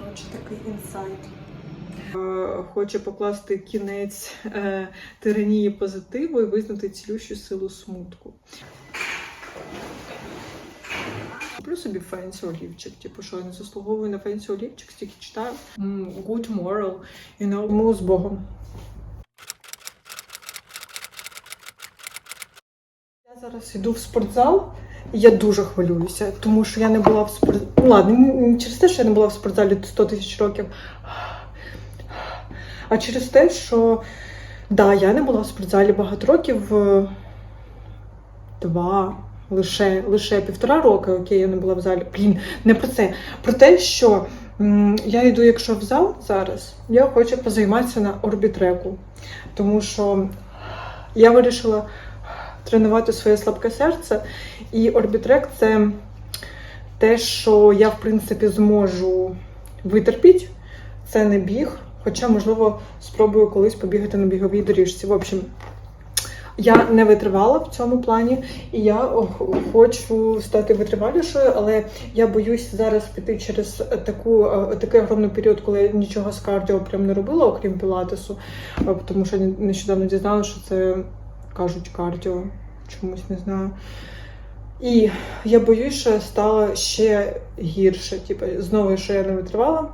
Коротше, такий інсайт. Е, Хоче покласти кінець е, тиранії позитиву і визнати цілющу силу смутку. Куплю собі фенсі олівчик, типу, що я не заслуговую на фенсі олівчик, стільки читаю. М, Good moral, you know, Тому з Богом. Я зараз йду в спортзал, я дуже хвилююся, тому що я не була в спортзалі. Ну ладно, через те, що я не була в спортзалі 100 тисяч років, а через те, що да, я не була в спортзалі багато років. Два, лише, лише півтора роки, окей, я не була в залі. Блін, не про це. Про те, що м, я йду, якщо в зал зараз, я хочу позайматися на орбітреку. Тому що я вирішила тренувати своє слабке серце, і орбітрек це те, що я, в принципі, зможу витерпіти. Це не біг, хоча, можливо, спробую колись побігати на біговій доріжці. В общем, я не витривала в цьому плані, і я хочу стати витривалішою, але я боюсь зараз піти через таку, е, такий огромний період, коли я нічого з кардіо прям не робила, окрім пілатесу, е, тому що нещодавно дізналася, що це кажуть кардіо, чомусь не знаю. І я боюсь, що я стала ще гірше. Типу, знову, що я не витривала.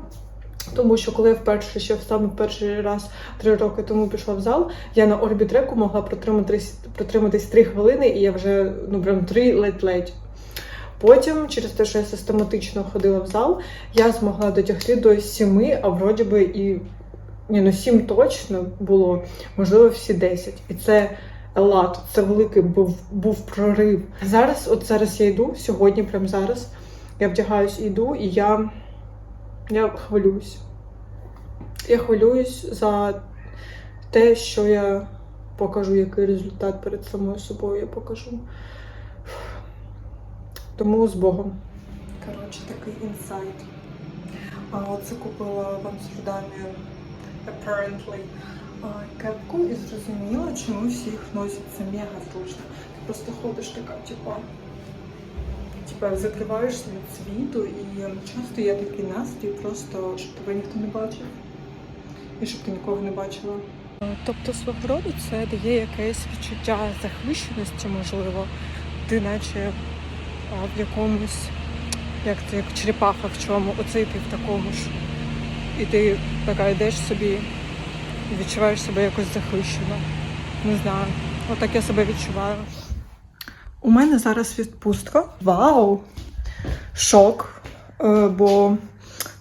Тому що коли я вперше ще в саме перший раз три роки тому пішла в зал, я на орбітреку могла протриматись, протриматись три хвилини, і я вже ну прям три ледь-ледь. Потім, через те, що я систематично ходила в зал, я змогла дотягти до сіми, а вроді би і ні, ну сім точно було, можливо, всі десять. І це лад, це великий був, був прорив. Зараз, от зараз я йду, сьогодні, прямо зараз, я вдягаюсь і йду, і я, я хвилююсь. Я хвилююсь за те, що я покажу, який результат перед самою собою я покажу. Тому з Богом. Коротше, такий інсайт. А оце купила в Амстердамі apparently кепку і зрозуміла, чому всі їх носять. Це мега зручно. Ти просто ходиш така, типа. Типа закриваєшся від світу і часто є такий настрій, просто щоб тебе ніхто не бачив. І щоб ти нікого не бачила. Тобто свого роду це дає якесь відчуття захищеності, можливо. Ти наче в якомусь, як це, як черепаха в чому, оцей ти в такому ж. І ти така йдеш собі відчуваєш себе якось захищено. Не знаю. Отак я себе відчуваю. У мене зараз відпустка. Вау! Шок. Е, бо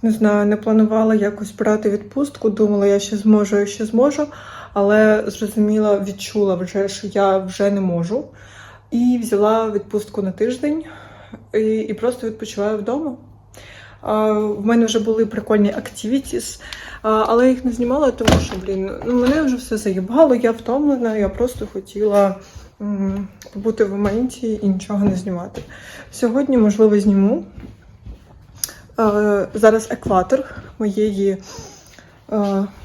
не знаю, не планувала якось брати відпустку. Думала, я ще зможу, я ще зможу, але зрозуміла, відчула вже, що я вже не можу. І взяла відпустку на тиждень і, і просто відпочиваю вдома. В мене вже були прикольні activities, а, але я їх не знімала, тому що, блін, ну мене вже все заїбало, я втомлена, я просто хотіла побути в моменті і нічого не знімати. Сьогодні, можливо, зніму. Зараз екватор моєї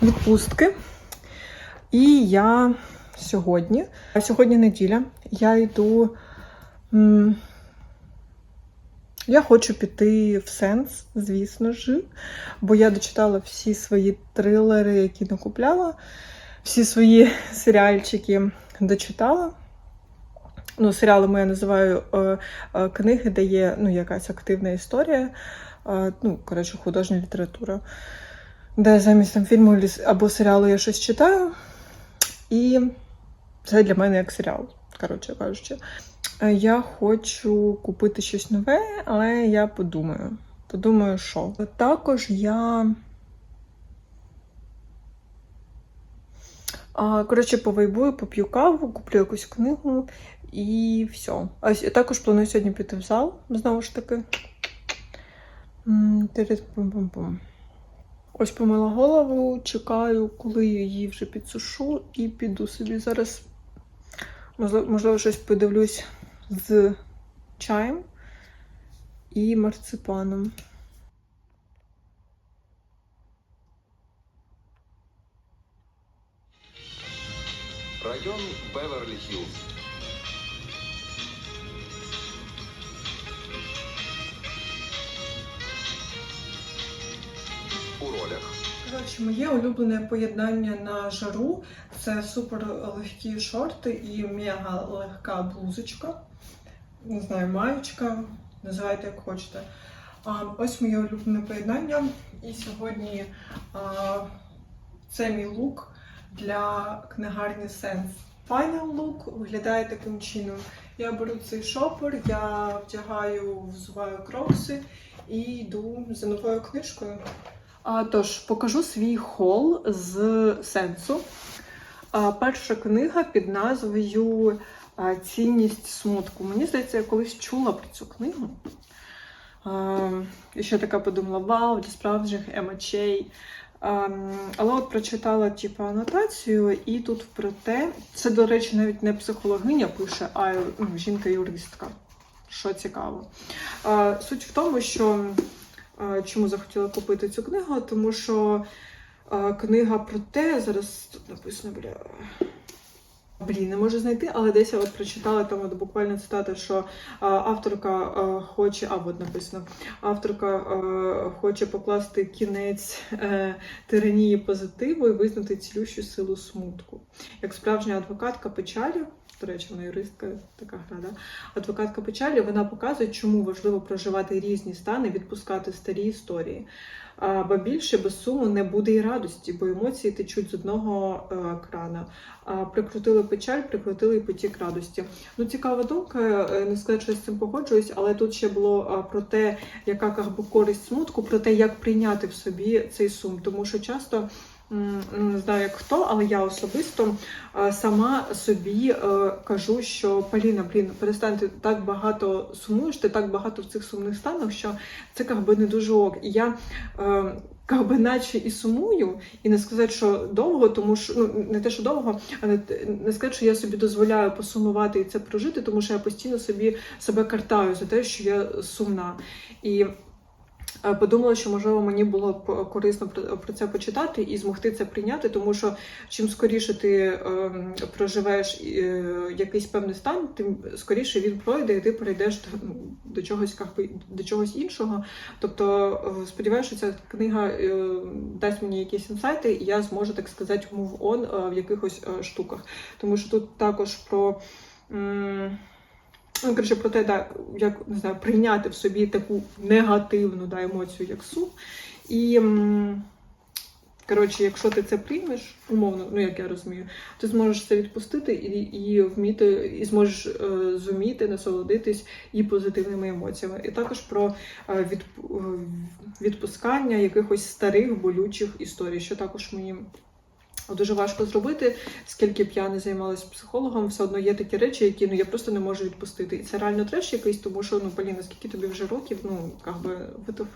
відпустки. І я сьогодні, а сьогодні неділя, я йду. Я хочу піти в сенс, звісно ж, бо я дочитала всі свої трилери, які накупляла, всі свої серіальчики дочитала. Ну, серіалами я називаю е, е, книги, де є ну, якась активна історія, е, ну, коротше, художня література, де замість там, фільму або серіалу я щось читаю. І це для мене як серіал, коротше кажучи. Е, Я хочу купити щось нове, але я подумаю. Подумаю, що. Також я. Коротше, повайбую, поп'ю каву, куплю якусь книгу і все. А також планую сьогодні піти в зал, знову ж таки. Ось помила голову, чекаю, коли її вже підсушу, і піду собі зараз. Можливо щось подивлюсь з чаєм і марципаном. Район Беверли-Хиллз. у ролях. Коротше, моє улюблене поєднання на жару це супер легкі шорти і мега легка блузочка. Не знаю, маєчка, називайте як хочете. А, ось моє улюблене поєднання. І сьогодні а, це мій лук для книгарні Сенс. Final look виглядає таким чином. Я беру цей шопер, я вдягаю, взуваю крокси і йду за новою книжкою. А, тож, покажу свій хол з сенсу. А, перша книга під назвою Цінність смутку. Мені здається, я колись чула про цю книгу. І ще така подумала: вау, для справжніх емочей. Але от прочитала типу, анотацію, і тут про те, це, до речі, навіть не психологиня пише, а ну, жінка-юристка. Що цікаво. Суть в тому, що чому захотіла купити цю книгу, тому що книга про те, зараз тут написано, бля. Блін, не можу знайти, але десь я от прочитала там от буквально цитата, що а, авторка а, хоче, а от написано, авторка а, хоче покласти кінець е, тиранії позитиву і визнати цілющу силу смутку. Як справжня адвокатка печалі, до речі, вона юристка, така гра, да? адвокатка печалі, вона показує, чому важливо проживати різні стани, відпускати старі історії. А, Ба більше без суму не буде і радості, бо емоції течуть з одного е, крана. Прикрутили печаль, прикрутили потік радості. Ну, цікава думка, е, не сказати, що я з цим погоджуюсь, але тут ще було про те, яка користь смутку, про те, як прийняти в собі цей сум. Тому що часто. Не знаю, як хто, але я особисто е, сама собі е, кажу, що Поліна, блін, перестань, ти так багато сумуєш, ти так багато в цих сумних станах, що це как би не дуже ок. І я е, как би наче і сумую, і не сказати, що довго, тому що ну не те, що довго, а не, не сказати, що я собі дозволяю посумувати і це прожити, тому що я постійно собі себе картаю за те, що я сумна. І е, Подумала, що можливо мені було б корисно про про це почитати і змогти це прийняти, тому що чим скоріше ти е, проживеш е, якийсь певний стан, тим скоріше він пройде, і ти перейдеш до, ну, чогось до чогось іншого. Тобто е, сподіваюся, що ця книга е, дасть мені якісь інсайти, і я зможу так сказати move on е, в якихось е, штуках. Тому що тут також про. Ну, коротше, про те, да, як не знаю, прийняти в собі таку негативну да, емоцію, як сум. І коротше, якщо ти це приймеш, умовно, ну як я розумію, ти зможеш це відпустити і, і вміти, і зможеш е, зуміти насолодитись і позитивними емоціями. І також про е, від, е, відпускання якихось старих болючих історій, що також мені. Дуже важко зробити, скільки б я не займалася психологом, все одно є такі речі, які ну я просто не можу відпустити. І це реально треш якийсь, тому що ну Поліна, скільки тобі вже років, ну как би витов,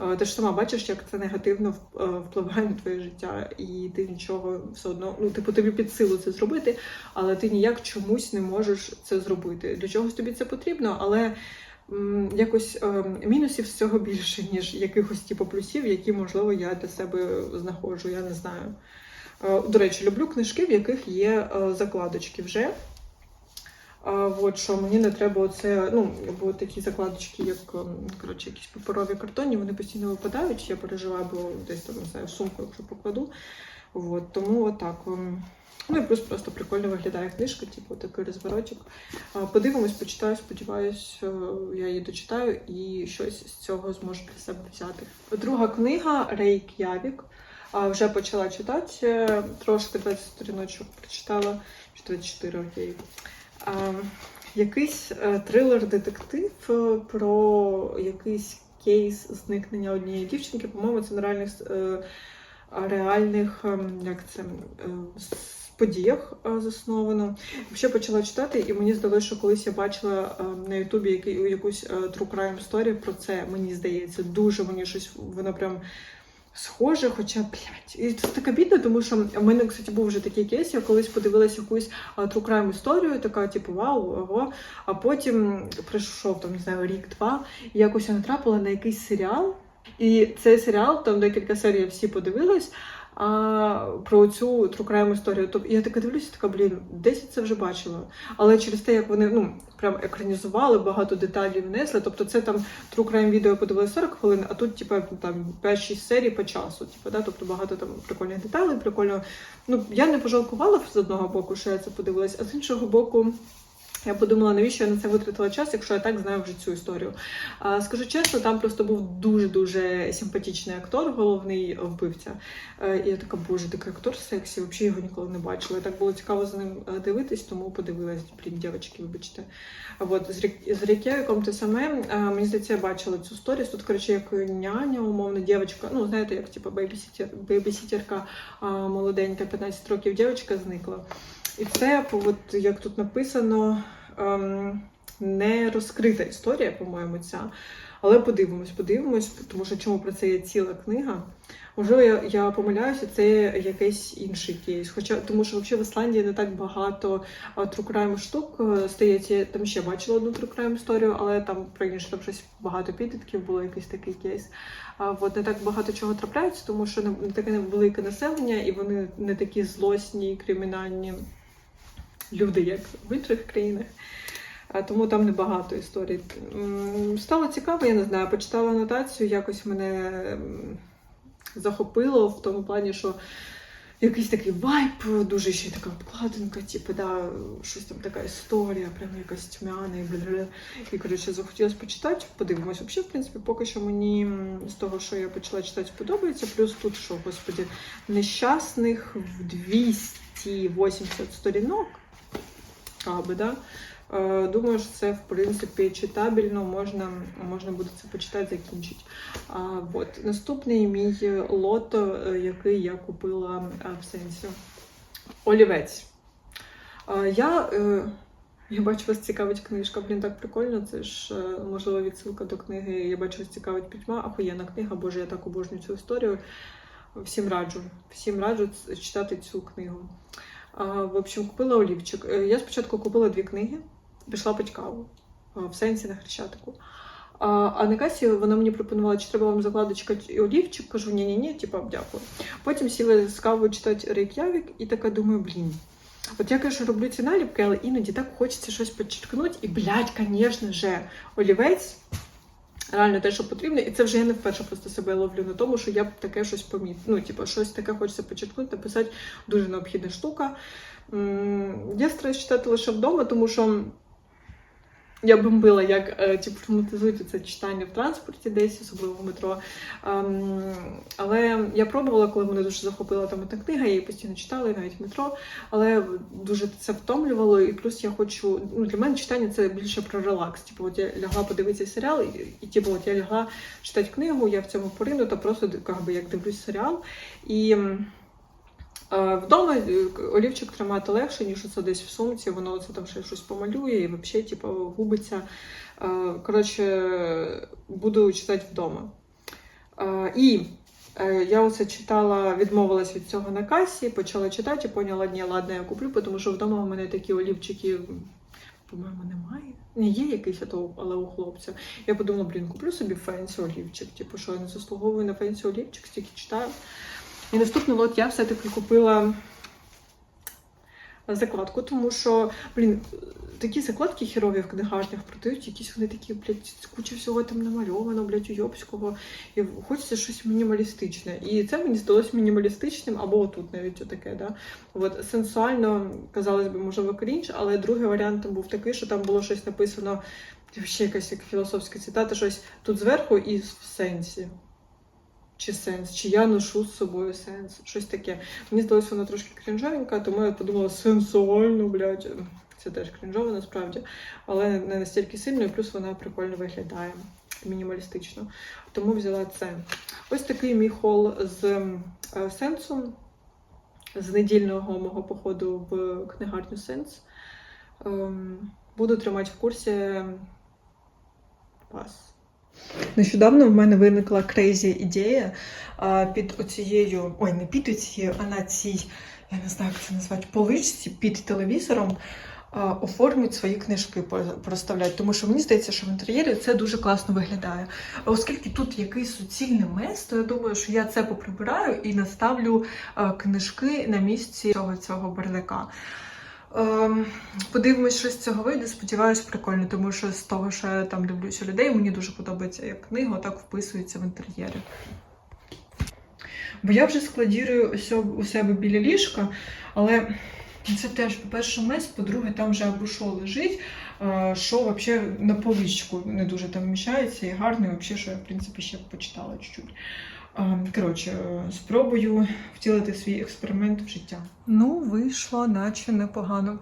е, ти ж сама бачиш, як це негативно е, впливає на твоє життя, і ти нічого все одно, ну типу тобі під силу це зробити, але ти ніяк чомусь не можеш це зробити. Для чогось тобі це потрібно, але. Якось е, мінусів з цього більше, ніж якихось типу плюсів, які можливо я для себе знаходжу. Я не знаю. Е, До речі, люблю книжки, в яких є е, закладочки вже. Е, От що мені не треба оце, ну, бо такі закладочки, як ем, коротше, якісь паперові картоні, вони постійно випадають. Я переживаю, бо десь там не знаю, сумку, якщо покладу. От, тому отак. ем. Ну і плюс просто прикольно виглядає книжка, типу такий розворотик. Подивимось, почитаю, сподіваюсь, я її дочитаю і щось з цього зможу для себе взяти. Друга книга Рейк Явік. А, вже почала читати, е, трошки 20 сторіночок прочитала, чи 24, окей. А, якийсь е, трилер-детектив е, про якийсь кейс зникнення однієї дівчинки. По-моєму, це на реальних, реальних ем, як це, подіях засновано. Ще почала читати, і мені здалося, що колись я бачила е, на Ютубі якусь true crime story про це. Мені здається, дуже мені щось воно прям схоже, хоча, блядь, і це так обідно, тому що в мене, кстати, був вже такий кейс, я колись подивилася якусь crime історію, така, типу, вау, ого, а потім пройшов, там, не знаю, рік-два, і якось я натрапила на якийсь серіал, і цей серіал, там декілька серій всі подивились, а, про цю трукраєм історію. Тобто я така дивлюся, така блін, десь це вже бачила. Але через те, як вони ну прям екранізували, багато деталей внесли. Тобто, це там трукраєм відео подивилися 40 хвилин, а тут, типа, там 5-6 серій по часу. Типу, да? Тобто багато там прикольних деталей, прикольно. Ну я не пожалкувала з одного боку, що я це подивилась, а з іншого боку. Я подумала, навіщо я на це витратила час, якщо я так знаю вже цю історію. А, скажу чесно, там просто був дуже-дуже симпатичний актор, головний вбивця. Е, І я така, боже, такий актор сексі, взагалі його ніколи не бачила. І так було цікаво за ним е, дивитись, тому подивилась, блін, дівчатки, вибачте. От, з, Рік- з Рікєвіком те саме. Е, Мені здається, я бачила цю сторіс. Тут, коротше, як няня, умовно, дівчинка, ну, знаєте, як типу бейбісітер, бейбісітерка а, молоденька, 15 років дівчинка зникла. І це, от, як тут написано, ем, не розкрита історія, по-моєму, ця. Але подивимось, подивимось, тому що чому про це є ціла книга. Можливо, я, я помиляюся, це якийсь інший кейс. Хоча тому, що взагалі в Ісландії не так багато трукрайм штук е, стається. Я там ще бачила одну трукрайм історію, але там про інше там щось багато підлітків було якийсь такий кейс. А от не так багато чого трапляється, тому що не таке велике населення, і вони не такі злосні кримінальні люди, як в інших країнах. Тому там небагато історій. Стало цікаво, я не знаю, почитала анотацію, якось мене захопило в тому плані, що якийсь такий вайб, дуже ще така обкладинка, типу, да, щось там така історія, прям якась тьмяна і бля. І коротше захотілося почитати. Подивимось. Взагалі, в принципі, поки що мені з того, що я почала читати, подобається. Плюс тут що, господі, нещасних в 280 сторінок. Аби, да? Е, Думаю, що це в принципі читабельно, можна, можна буде це почитати, закінчити. А, от. Наступний мій лот, е, який я купила е, в сенсі. Олівець. Я, я бачу, вас цікавить книжка. Блін, так прикольно. Це ж можливо відсилка до книги. Я бачу, вас цікавить пітьма. Ахуєнна книга, боже, я так обожнюю цю історію. Всім раджу. Всім раджу читати цю книгу. В общем, купила олівчик. Е, Я спочатку купила дві книги, пішла пити каву в сенсі на хрещатику. А, на касі вона мені пропонувала, чи треба вам закладочка і олівчик. Кажу, ні, ні, ні, типа, дякую. Потім сіла з кавою читати Рейк'явік і така думаю, блін. От я, конечно, роблю ці наліпки, але іноді так хочеться щось підчеркнути. І, блядь, звісно же, олівець реально те, що потрібно. І це вже я не вперше просто себе ловлю на тому, що я б таке щось помітила. Ну, типу, щось таке хочеться почерпнути, написати дуже необхідна штука. Я стараюсь читати лише вдома, тому що я бомбила, як е, типу, романтизують це читання в транспорті десь, особливо в метро. Ем, але я пробувала, коли мене дуже захопила там одна книга, я її постійно читала, і навіть метро. Але дуже це втомлювало. І плюс я хочу. Ну, для мене читання це більше про релакс. Типу, от я лягла подивитися серіал, і, і типу, от я лягла читати книгу, я в цьому поринута, просто как би, як дивлюсь серіал. І вдома е, олівчик тримати легше, ніж це десь в сумці, воно це там ще щось помалює і взагалі, типу, губиться. Коротше, буду читати вдома. І е, я оце читала, відмовилась від цього на касі, почала читати і поняла, ні, ладно, я куплю, тому що вдома у мене такі олівчики, по-моєму, немає. Ні, є якийсь, але у хлопця. Я подумала, блін, куплю собі фенсі олівчик. Типу, що я не заслуговую на фенсі олівчик, стільки читаю. І наступний лот я все-таки купила закладку, тому що, блін, такі закладки херові в книгарнях продають, якісь вони такі, блядь, куча всього там намальовано, блядь, уйобського. І хочеться щось мінімалістичне. І це мені здалось мінімалістичним, або отут навіть отаке, да. От сенсуально, казалось би, можливо, крінж, але другий варіант був такий, що там було щось написано, ще якась як філософська цитата, щось тут зверху і в сенсі. Чи сенс, чи я ношу з собою сенс, щось таке. Мені здалося воно трошки крінжовенька, тому я подумала сенсуально, блядь. Це теж крінжово насправді, але не настільки сильно, і плюс вона прикольно виглядає мінімалістично. Тому взяла це. Ось такий мій хол з е, сенсу, з недільного мого походу в книгарню Сенс. Ем, Буду тримати в курсі вас. Нещодавно в мене виникла крейзі ідея під оцією, ой, не під оцією, а на цій, я не знаю, як це назвати, поличці під телевізором а, оформлюють свої книжки, проставляють. Тому що мені здається, що в інтер'єрі це дуже класно виглядає. Оскільки тут якийсь суцільний мес, то я думаю, що я це поприбираю і наставлю книжки на місці цього, цього барляка. Ем, подивимось, що з цього вийде. Сподіваюсь, прикольно, тому що з того, що я там дивлюся людей, мені дуже подобається, як книга так вписується в інтер'єрі. Бо я вже складірую у себе біля ліжка, але це теж, по-перше, мес, по-друге, там вже абушо лежить, е, що взагалі на поличку не дуже там вміщається і гарно, і взагалі, що я, в принципі, ще почитала чуть-чуть. Е, Коротше, спробую втілити свій експеримент в життя. Ну, вийшло, наче непогано.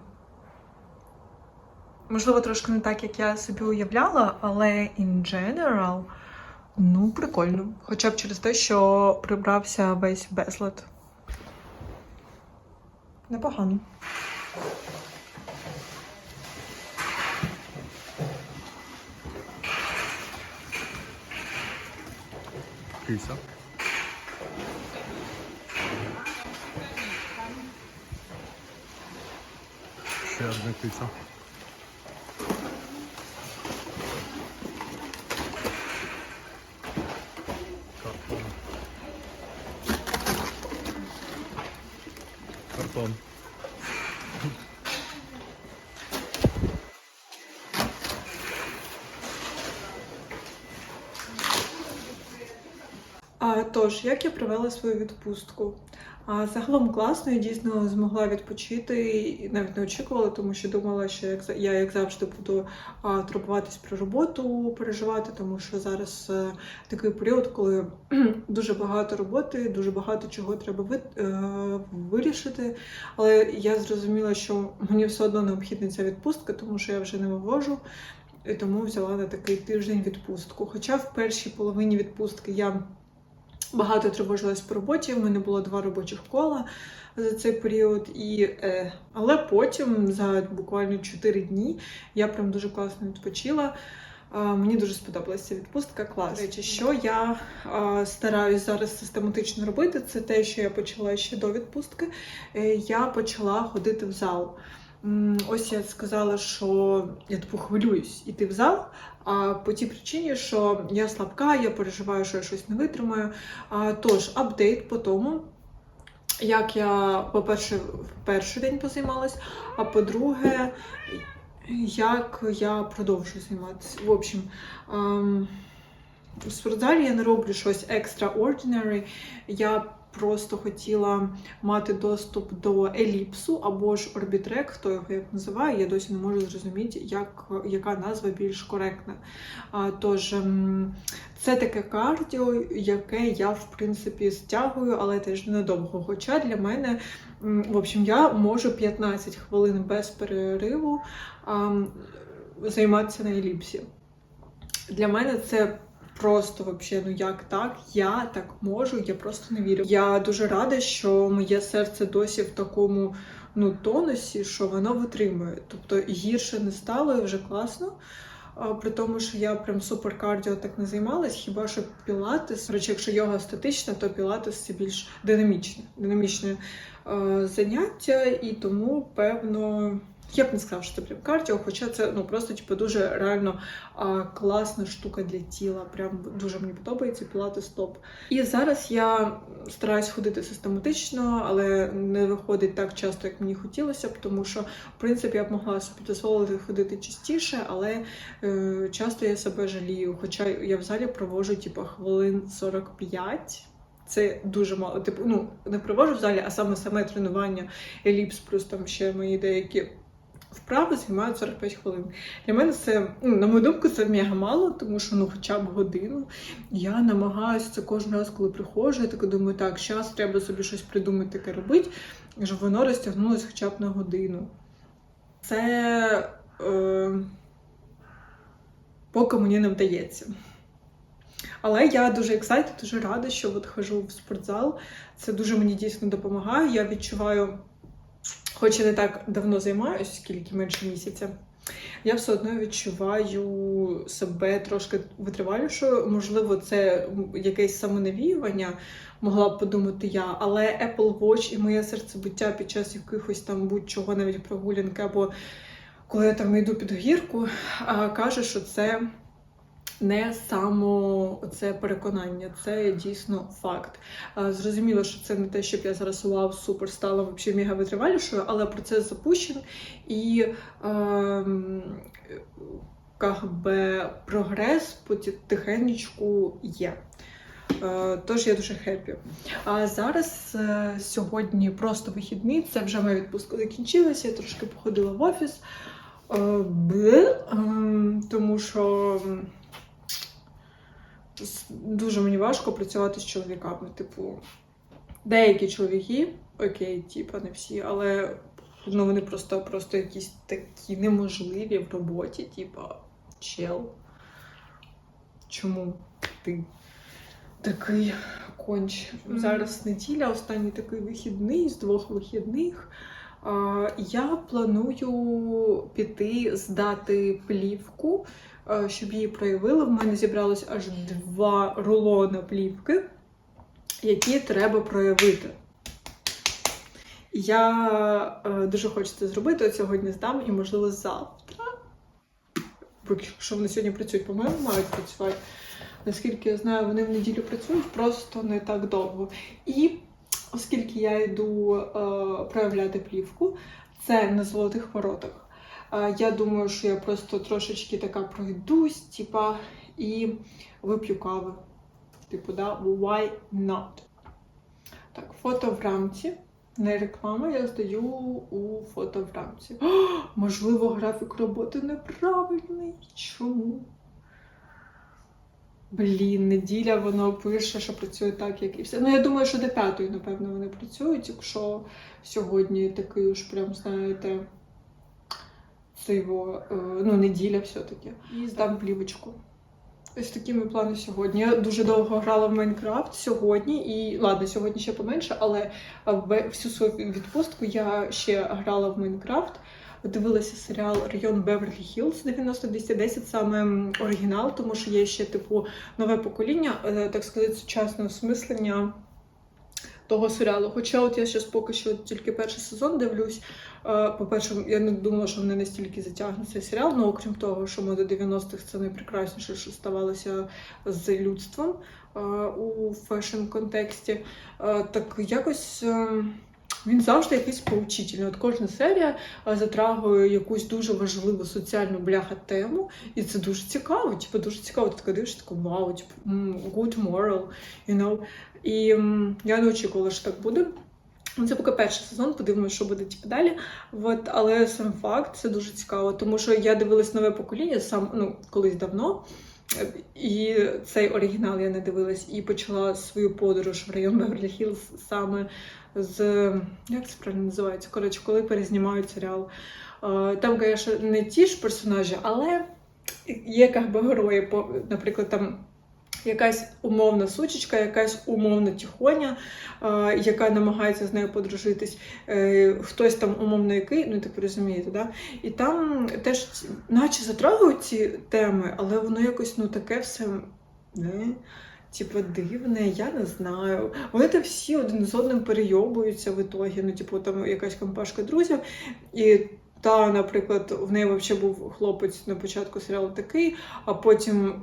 Можливо, трошки не так, як я собі уявляла, але in general, ну, прикольно. Хоча б через те, що прибрався весь безлад. Непогано. Кися. Ще одна киця. Картон. Тож, як я провела свою відпустку? А, загалом класно, я дійсно змогла відпочити і навіть не очікувала, тому що думала, що я, як завжди, буду турбуватись про роботу, переживати, тому що зараз е, такий період, коли дуже багато роботи, дуже багато чого треба е, вирішити. Але я зрозуміла, що мені все одно необхідна ця відпустка, тому що я вже не вивожу. І тому взяла на такий тиждень відпустку. Хоча в першій половині відпустки я багато тривожилась по роботі. У мене було два робочих кола за цей період. І, е, але потім, за буквально 4 дні, я прям дуже класно відпочила. Е, Мені дуже сподобалася відпустка. Клас. Речі, що я е, стараюсь зараз систематично робити, це те, що я почала ще до відпустки. Е, я почала ходити в зал. Ось я сказала, що я типу хвилююсь іти в зал. А по тій причині, що я слабка, я переживаю, що я щось не витримаю. А, тож, апдейт по тому, як я, по-перше, в перший день позаймалась, а по-друге, як я продовжую займатися. В общем, ем, в спортзалі я не роблю щось extraordinary. Я просто хотіла мати доступ до еліпсу або ж орбітрек, хто його як називає, я досі не можу зрозуміти, як, яка назва більш коректна. А, тож ем, це таке кардіо, яке я в принципі стягую, але теж ненадовго. Хоча для мене, в общем, я можу 15 хвилин без перериву ам, займатися на еліпсі. Для мене це просто вообще, ну як так? Я так можу, я просто не вірю. Я дуже рада, що моє серце досі в такому ну, тонусі, що воно витримує. Тобто гірше не стало і вже класно. При тому, що я прям супер кардіо так не займалась, хіба що пілатес. Речі, якщо йога статична, то пілатес це більш динамічне, динамічне е, заняття, і тому, певно, я б не сказала, що це прям кардіо, хоча це ну просто типу, дуже реально а, класна штука для тіла. Прям дуже мені подобається пілатес топ. І зараз я стараюсь ходити систематично, але не виходить так часто, як мені хотілося б, тому що в принципі я б могла собі дозволити ходити частіше, але е, часто я себе жалію. Хоча я в залі проводжу типу, хвилин 45. Це дуже мало. Типу, ну не проводжу в залі, а саме саме тренування, еліпс, плюс там ще мої деякі вправи займають 45 хвилин. Для мене це, ну, на мою думку, це мега мало, тому що ну хоча б годину. Я намагаюся це кожен раз, коли приходжу, я так думаю, так, зараз треба собі щось придумати, таке робити, щоб воно розтягнулося хоча б на годину. Це е, поки мені не вдається. Але я дуже excited, дуже рада, що от хожу в спортзал. Це дуже мені дійсно допомагає. Я відчуваю, хоч і не так давно займаюся, скільки менше місяця, я все одно відчуваю себе трошки витривалішою. Можливо, це якесь самонавіювання, могла б подумати я, але Apple Watch і моє серцебиття під час якихось там будь-чого, навіть прогулянки або коли я там йду під гірку, каже, що це не само це переконання, це дійсно факт. Зрозуміло, що це не те, щоб я зараз вау, супер стала вообще мега витривалішою, але процес запущений і ем, как би, прогрес потихенечку є. Е, Тож я дуже хеппі. А зараз е, сьогодні просто вихідний, це вже моя відпустка закінчилася, я трошки походила в офіс. Е, ем, тому що дуже мені важко працювати з чоловіками. Типу, деякі чоловіки, окей, типа не всі, але ну, вони просто, просто якісь такі неможливі в роботі, типа чел. Чому ти такий конч? Зараз неділя, останній такий вихідний з двох вихідних. Я планую піти здати плівку, щоб її проявили. В мене зібралось аж два рулона плівки, які треба проявити. Я е, дуже хочу це зробити. Сьогодні здам і, можливо, завтра. Якщо вони сьогодні працюють, по-моєму, мають працювати. Наскільки я знаю, вони в неділю працюють просто не так довго. І оскільки я йду е, проявляти плівку, це на золотих воротах. Е, я думаю, що я просто трошечки така пройдусь, типа, і вип'ю кави. Типу, да, why not? Так, фото в рамці. Не реклама, я здаю у фото в рамці. О, можливо, графік роботи неправильний. Чому? Блін, неділя воно пише, що працює так, як і все. Ну, я думаю, що до п'ятої, напевно, вони працюють, якщо сьогодні такий уж прям, знаєте, це його, е, ну, неділя все-таки. І здам плівочку. Ось такі мої плани сьогодні. Я дуже довго грала в Майнкрафт сьогодні, і ладно, сьогодні ще поменше, але е, всю свою відпустку я ще грала в Майнкрафт. Дивилася серіал Район Беверлі Хіллз 90-210, саме оригінал, тому що є ще типу нове покоління, е, так сказати, сучасне осмислення того серіалу. Хоча от я зараз поки що тільки перший сезон дивлюсь. Е, По-перше, я не думала, що вони настільки затягнуть серіал. Ну, окрім того, що мода 90-х це найпрекрасніше, що ставалося з людством е, у фешн-контексті. Так якось. Він завжди якийсь поучительний. От кожна серія е, затрагує якусь дуже важливу соціальну бляха тему, і це дуже цікаво. Типу, дуже цікаво. Ти дивишся, така вау, типу, good moral, you know. І я не очікувала, що так буде. Це поки перший сезон, подивимося, що буде типу, далі. От, але сам факт це дуже цікаво, тому що я дивилась нове покоління сам ну, колись давно. І цей оригінал я не дивилась і почала свою подорож в район Беверлі Хілз саме з як це правильно називається? Коротше, коли перезнімають серіал. Е, Там, звісно, не ті ж персонажі, але є якби герої. Наприклад, там якась умовна сучечка, якась умовна тихоня, е, яка намагається з нею подружитись. Е, Хтось там умовно який, ну так розумієте, да? І там теж наче затрагують ці теми, але воно якось ну таке все. Не? Типу, дивне, я не знаю. Вони там всі один з одним перейобуються в ітогі. Ну, типу, там якась компашка друзів. І та, наприклад, в неї взагалі був хлопець на початку серіалу такий, а потім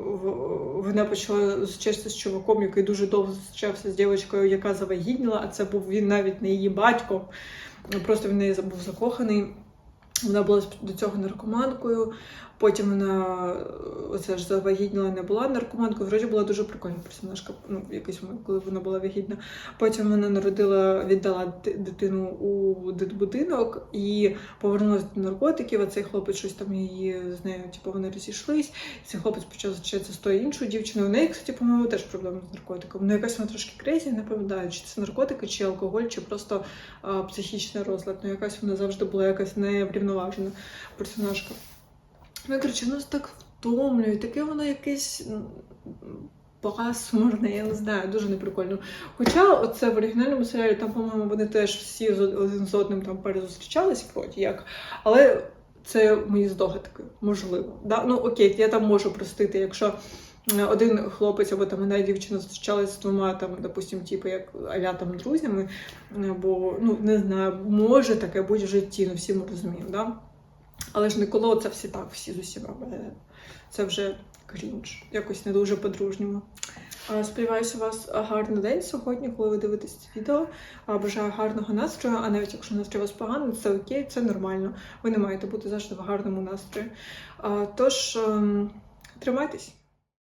вона почала зустрічатися з чуваком, який дуже довго зустрічався з дівчинкою, яка завагітніла, а це був він навіть не її батько. Просто в неї був закоханий. Вона була до цього наркоманкою, потім вона е, оце ж завагітніла, не була наркоманкою. Вроді була дуже прикольна персонажка, ну, якийсь момент, коли вона була вагітна. Потім вона народила, віддала дитину у дитбудинок і повернулася до наркотиків. А цей хлопець щось там її з нею, типу, вони розійшлись. Цей хлопець почав зустрічатися з тою іншою дівчиною. У неї, кстати, по-моєму, теж проблеми з наркотиком. Ну, якась вона трошки крейзі, не пам'ятаю, чи це наркотики, чи алкоголь, чи просто а, психічний розлад. Ну, якась вона завжди була якась неврівноважена персонажка. І, коротше, воно так втомлює, таке воно якесь пасмурне, я не знаю, дуже неприкольно. Хоча оце в оригінальному серіалі, там, по-моєму, вони теж всі один з одним там перезустрічались, вроді як. Але це мої здогадки, можливо. Да? Ну окей, я там можу простити, якщо один хлопець або там одна дівчина зустрічалась з двома там, допустим, типу, як аля там друзями, е, бо ну не знаю, може таке бути в житті, ну всі ми розуміємо, да? Але ж не коло це всі так, всі з усіма. Е, Це вже крінж, якось не дуже по-дружньому. Сподіваюся, у вас гарний день сьогодні, коли ви дивитесь це відео. Бажаю гарного настрою, а навіть якщо настрій у вас поганий, це окей, це нормально. Ви не маєте бути завжди в гарному настрої. Тож ем, тримайтесь.